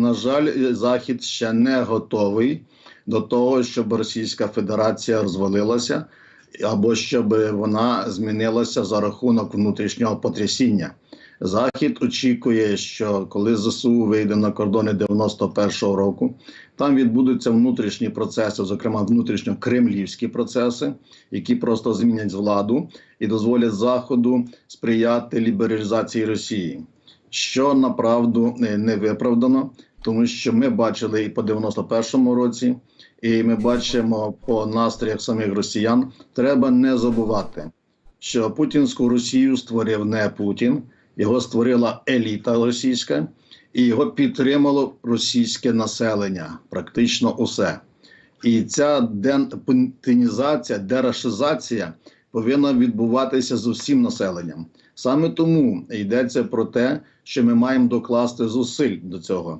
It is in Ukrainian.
на жаль, Захід ще не готовий до того, щоб Російська Федерація розвалилася, або щоб вона змінилася за рахунок внутрішнього потрясіння. Захід очікує, що коли ЗСУ вийде на кордони 91-го року, там відбудуться внутрішні процеси, зокрема внутрішньо-кремлівські процеси, які просто змінять владу і дозволять Заходу сприяти лібералізації Росії, що направду е, не виправдано, тому що ми бачили і по 91-му році, і ми бачимо по настроях самих росіян. Треба не забувати, що путінську Росію створив не Путін, його створила еліта російська, і його підтримало російське населення, практично усе. І ця депутінізація, дерашизація повинна відбуватися з усім населенням. Саме тому йдеться про те, що ми маємо докласти зусиль до цього.